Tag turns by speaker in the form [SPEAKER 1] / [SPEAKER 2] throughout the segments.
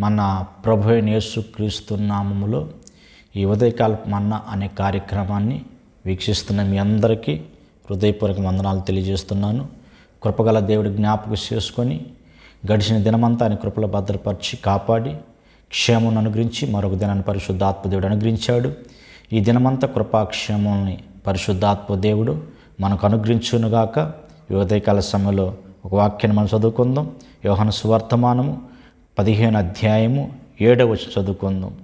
[SPEAKER 1] మన ప్రభు అయిన క్రీస్తు నామములో ఈ ఉదయకాల మన్న అనే కార్యక్రమాన్ని వీక్షిస్తున్న మీ అందరికీ హృదయపూర్వక వందనాలు తెలియజేస్తున్నాను. కృపగల దేవుడు జ్ఞాపకం చేసుకొని గడిచిన దినమంతా ఆయన కృపలో భద్రపరిచి కాపాడి క్షేమం అనుగ్రహించి మరొక దినాన్ని పరిశుద్ధాత్మ దేవుడు అనుగ్రహించాడు. ఈ దినమంతా కృపాక్షేమాన్ని పరిశుద్ధాత్మ దేవుడు మనకు అనుగ్రహించునుగాక. ఈ ఉదయకాల సమయంలో ఒక వాక్యాన్ని మనం చదువుకుందాం. యోహన సువర్తమానము పదిహేను అధ్యాయము ఏడవ చదువుకుందాం.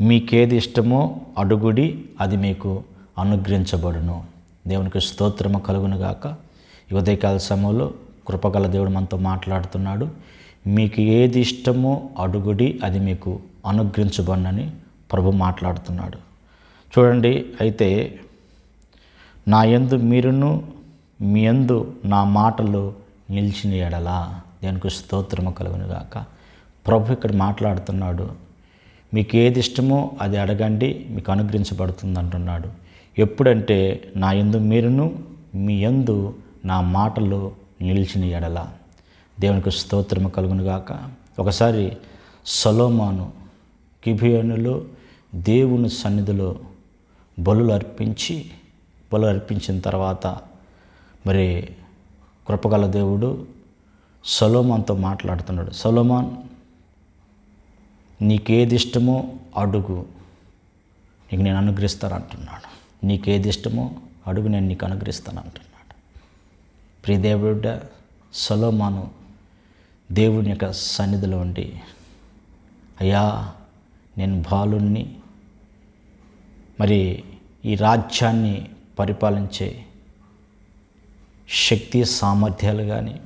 [SPEAKER 1] మీకేది ఇష్టమో అడుగుడి అది మీకు అనుగ్రహించబడును. దేవునికి స్తోత్రము కలుగునుగాక. ఈ ఉదయకాల సమయంలో కృపగల దేవుడు మనతో మాట్లాడుతున్నాడు. మీకు ఏది ఇష్టమో అడుగుడి అది మీకు అనుగ్రహించబడినని ప్రభు మాట్లాడుతున్నాడు. చూడండి అయితే నా యందు మీరును మీ యందు నా మాటలు నిలిచిన ఎడలా. దేనికి స్తోత్రము కలుగునుగాక. ప్రభు ఇక్కడ మాట్లాడుతున్నాడు. మీకు ఏది ఇష్టమో అది అడగండి మీకు అనుగ్రహించబడుతుంది అంటున్నాడు. ఎప్పుడంటే నా యందు మీరును మీ యందు నా మాటలు నిలిచిన ఎడల. దేవునికి స్తోత్రము కలుగునుగాక. ఒకసారి సలోమాను కిబియోనులో దేవుని సన్నిధిలో బలులు అర్పించి బలు అర్పించిన తర్వాత మరి కృపగల దేవుడు సొలోమాన్తో మాట్లాడుతున్నాడు. సొలోమాన్ నీకేది ఇష్టమో అడుగు. నీకు నేను అనుగ్రహిస్తాను అంటున్నాడు నీకేది ఇష్టమో అడుగు నేను నీకు అనుగ్రహిస్తాను అంటున్నాడు ప్రియదేవుడ సొలోమాను దేవుని యొక్క సన్నిధిలో ఉండి అయ్యా నేను బాలుణ్ణి మరి ఈ రాజ్యాన్ని పరిపాలించే శక్తి సామర్థ్యాలు కానీ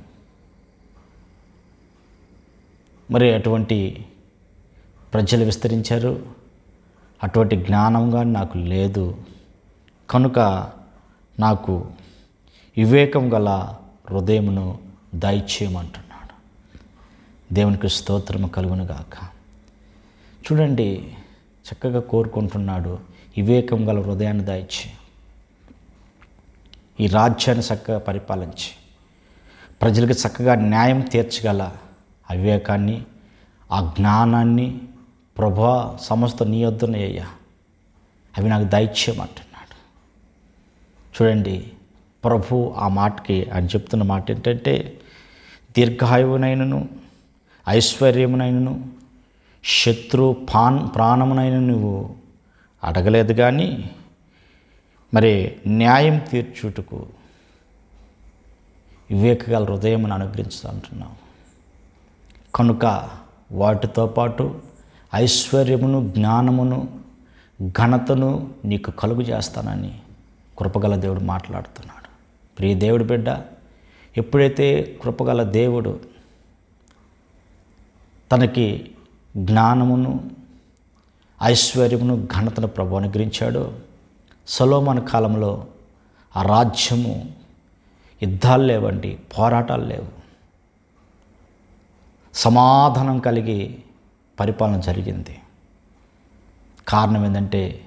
[SPEAKER 1] మరి అటువంటి ప్రజలు విస్తరించారు. అటువంటి జ్ఞానం కానీ నాకు లేదు. కనుక నాకు వివేకం గల హృదయమును దయచేయమంటున్నాడు. దేవునికి స్తోత్రము కలుగునుగాక. చూడండి చక్కగా కోరుకుంటున్నాడు. వివేకం గల హృదయాన్ని దయచే. ఈ రాజ్యాన్ని చక్కగా పరిపాలించి. ప్రజలకు చక్కగా న్యాయం తీర్చగల అవివేకాన్ని ఆ జ్ఞానాన్ని ప్రభా సమస్త నీ వద్దనయ్యా అవి నాకు దయచేయమంటున్నాడు చూడండి ప్రభు ఆ మాటకి అని చెప్తున్న మాట ఏంటంటే దీర్ఘాయువునైనను ఐశ్వర్యమునైనను శత్రు పాన్ ప్రాణమునైన నువ్వు అడగలేదు కానీ మరి న్యాయం తీర్చుటకు వివేకగల హృదయమును అనుగ్రహించుతూ అంటున్నావు. కనుక వాటితో పాటు ఐశ్వర్యమును జ్ఞానమును ఘనతను నీకు కలుగు చేస్తానని కృపగల దేవుడు మాట్లాడుతున్నాడు. ప్రియ దేవుడు బిడ్డ ఎప్పుడైతే కృపగల దేవుడు తనకి జ్ఞానమును ఐశ్వర్యమును ఘనతను ప్రభు అనుగ్రహించాడో సలోమాన్ కాలంలో ఆ రాజ్యము యుద్ధాలు లేవండి పోరాటాలు లేవు. సమాధానం కలిగి పరిపాలన జరిగింది. కారణం ఏంటంటే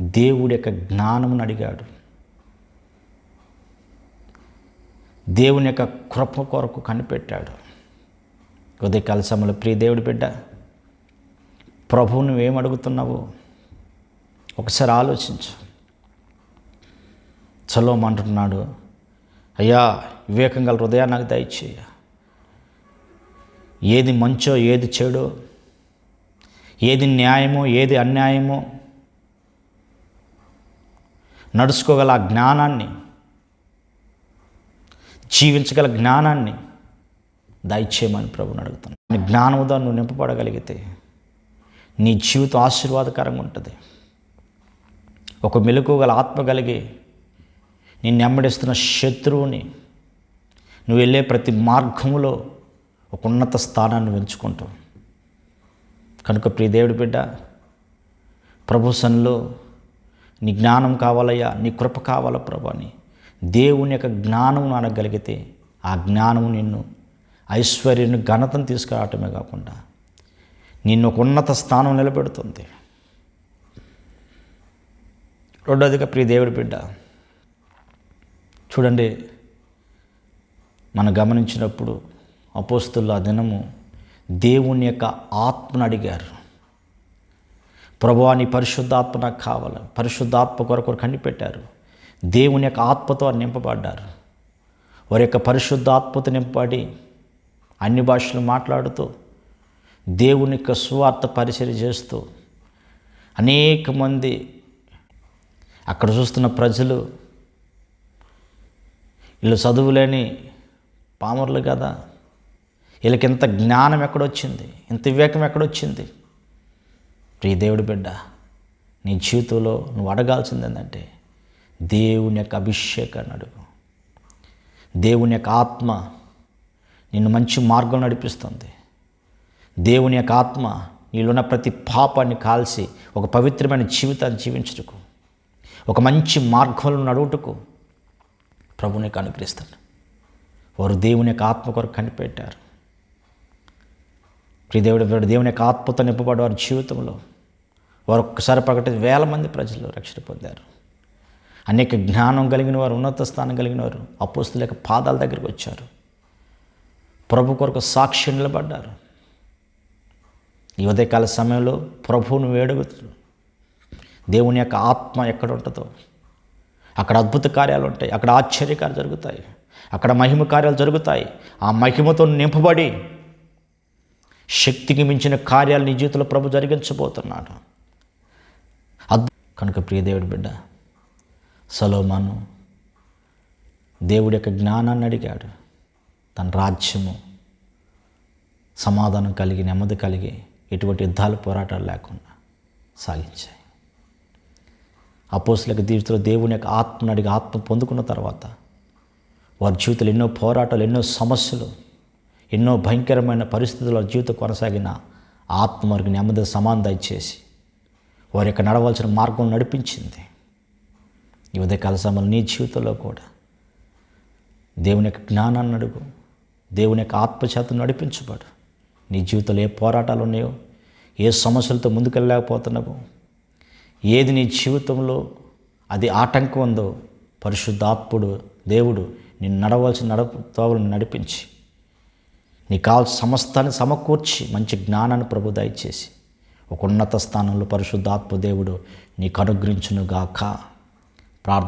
[SPEAKER 1] దేవుడి యొక్క జ్ఞానమును అడిగాడు. దేవుని యొక్క కృప కొరకు కనిపెట్టాడు. ఉదయకాల సమయంలో ప్రియ దేవుడి బిడ్డ ప్రభువు నువ్వేం అడుగుతున్నావు? ఒకసారి ఆలోచించు. చలోమంటున్నాడు అయ్యా వివేకం గల హృదయాన్ని నాకు దయచేయ. ఏది మంచో ఏది చెడో ఏది న్యాయమో ఏది అన్యాయమో నడుచుకోగల ఆ జ్ఞానాన్ని జీవించగల జ్ఞానాన్ని దయచేయమని ప్రభుని అడుగుతాను నీ జ్ఞానముతో నువ్వు నింపబడగలిగితే నీ జీవితం ఆశీర్వాదకరంగా ఉంటుంది. ఒక మెలకు గల ఆత్మ కలిగి నిన్ను ఎమ్మడిస్తున్న శత్రువుని నువ్వు వెళ్ళే ప్రతి మార్గంలో ఒక ఉన్నత స్థానాన్ని పెంచుకుంటాం కనుక ప్రియ దేవుడి బిడ్డ ప్రభు నీ జ్ఞానం కావాలయ్యా నీ కృప కావాలా ప్రభు అని దేవుని యొక్క జ్ఞానం అనగలిగితే ఆ జ్ఞానం నిన్ను ఐశ్వర్యం ఘనతను తీసుకురావటమే కాకుండా నిన్ను ఒక ఉన్నత స్థానం నిలబెడుతుంది. రెండోదిగా ప్రియ దేవుడి బిడ్డ చూడండి మనం గమనించినప్పుడు అపోస్తుల దినము దేవుని యొక్క ఆత్మను అడిగారు. ప్రభువాని పరిశుద్ధాత్మ నాకు కావాలి పరిశుద్ధాత్మ కొరకు కనిపెట్టారు. దేవుని యొక్క ఆత్మతో నింపబడ్డారు. వారి యొక్క పరిశుద్ధాత్మతో నింపబడి అన్ని భాషలు మాట్లాడుతూ దేవుని యొక్క సువార్త పరిచయం చేస్తూ అనేక మంది అక్కడ చూస్తున్న ప్రజలు వీళ్ళు చదువులేని పామరులు కదా వీళ్ళకి ఇంత జ్ఞానం ఎక్కడొచ్చింది? ఇంత వివేకం ఎక్కడొచ్చింది? ప్రియ దేవుడి బిడ్డ నీ జీవితంలో నువ్వు అడగాల్సింది ఏంటంటే దేవుని యొక్క అభిషేకాన్ని అడుగు. దేవుని యొక్క ఆత్మ నిన్ను మంచి మార్గం నడిపిస్తుంది. దేవుని యొక్క ఆత్మ నీలోన్న ప్రతి పాపాన్ని కాల్చి ఒక పవిత్రమైన జీవితాన్ని జీవించుటకు ఒక మంచి మార్గంలో నడువుటకు ప్రభుని నీకు వారు దేవుని యొక్క ఆత్మ కొరకు కనిపెట్టారు. ప్రియ దేవుని యొక్క ఆత్మతో నింపబడి వారి జీవితంలో వారు ఒక్కసారి ప్రకటి వేల మంది ప్రజలు రక్షణ పొందారు. అనేక జ్ఞానం కలిగిన వారు ఉన్నత స్థానం కలిగిన వారు అపోస్తుల యొక్క పాదాల దగ్గరికి వచ్చారు. ప్రభు కొరకు సాక్షి నిలబడ్డారు. ఈ ఉదయకాల సమయంలో ప్రభువును వేడుగుతూ దేవుని యొక్క ఆత్మ ఎక్కడ ఉంటుందో. అక్కడ అద్భుత కార్యాలు ఉంటాయి. అక్కడ ఆశ్చర్యకాలు జరుగుతాయి. అక్కడ మహిమ కార్యాలు జరుగుతాయి. ఆ మహిమతో నింపబడి శక్తికి మించిన కార్యాలు నీ జీవితంలో ప్రభు జరిగించబోతున్నాడు. అద్ కనుక ప్రియదేవుడి బిడ్డ సలోమాను దేవుడి యొక్క జ్ఞానాన్ని అడిగాడు. తన రాజ్యము సమాధానం కలిగి నెమ్మది కలిగి ఎటువంటి యుద్ధాలు పోరాటాలు లేకుండా సాగించాయి. అపోసులకు జీవితంలో దేవుని యొక్క ఆత్మను అడిగి ఆత్మ పొందుకున్న తర్వాత వారి జీవితంలో ఎన్నో పోరాటాలు ఎన్నో సమస్యలు ఎన్నో భయంకరమైన పరిస్థితుల్లో జీవితం కొనసాగిన ఆత్మ వారికి నెమ్మది సమానం దయచేసి వారి యొక్క నడవలసిన మార్గం నడిపించింది. ఈ ఉదయకాల సమయంలో నీ జీవితంలో కూడా దేవుని యొక్క జ్ఞానాన్ని అడుగు. దేవుని యొక్క ఆత్మచేతను నడిపించబడు. నీ జీవితంలో ఏ పోరాటాలు ఉన్నాయో ఏ సమస్యలతో ముందుకెళ్ళలేకపోతున్నావో ఏది నీ జీవితంలో అది ఆటంకం ఉందో పరిశుద్ధాత్ముడు దేవుడు నిన్ను నడవలసిన నడప తోవలను నడిపించి నీకు కావాల్సిన సమస్తాన్ని సమకూర్చి మంచి జ్ఞానాన్ని ప్రభు దయచేసి. ఒక ఉన్నత స్థానంలో పరిశుద్ధాత్మ దేవుడు నీకు అనుగ్రహించునుగాక. ప్రార్థన